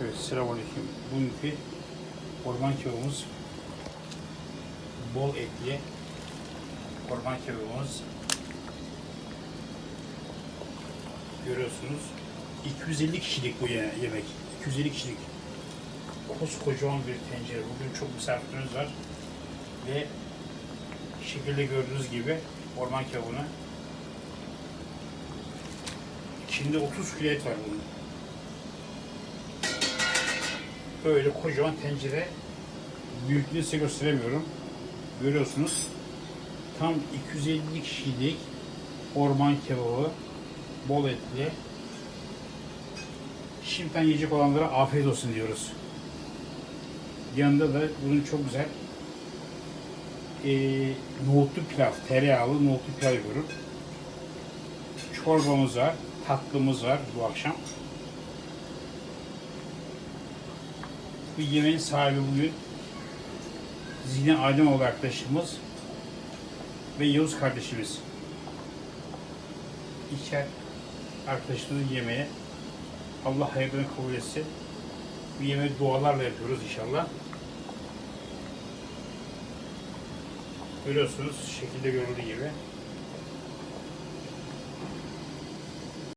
Evet, selamünaleyküm. Bugünkü orman kebabımız bol etli orman kebabımız. Görüyorsunuz. 250 kişilik bu ye- yemek. 250 kişilik. Koskocaman bir tencere. Bugün çok misafirimiz var. Ve şekilde gördüğünüz gibi orman kebabını. İçinde 30 kilo et var bunun. Böyle kocaman tencere. Büyüklüğünü size gösteremiyorum. Görüyorsunuz. Tam 250 kişilik orman kebabı. Bol etli. Şimdiden yiyecek olanlara afiyet olsun diyoruz. Yanında da bunun çok güzel eee nohutlu pilav, tereyağlı nohutlu pilav yapıyorum. Çorbamız var, tatlımız var bu akşam. Bu yemeğin sahibi bugün Zine Aydenoğlu arkadaşımız ve Yavuz kardeşimiz. İki arkadaşımızın yemeğe Allah hayırını kabul etsin. Bu yemeği dualarla yapıyoruz inşallah. Görüyorsunuz şekilde görüldüğü gibi.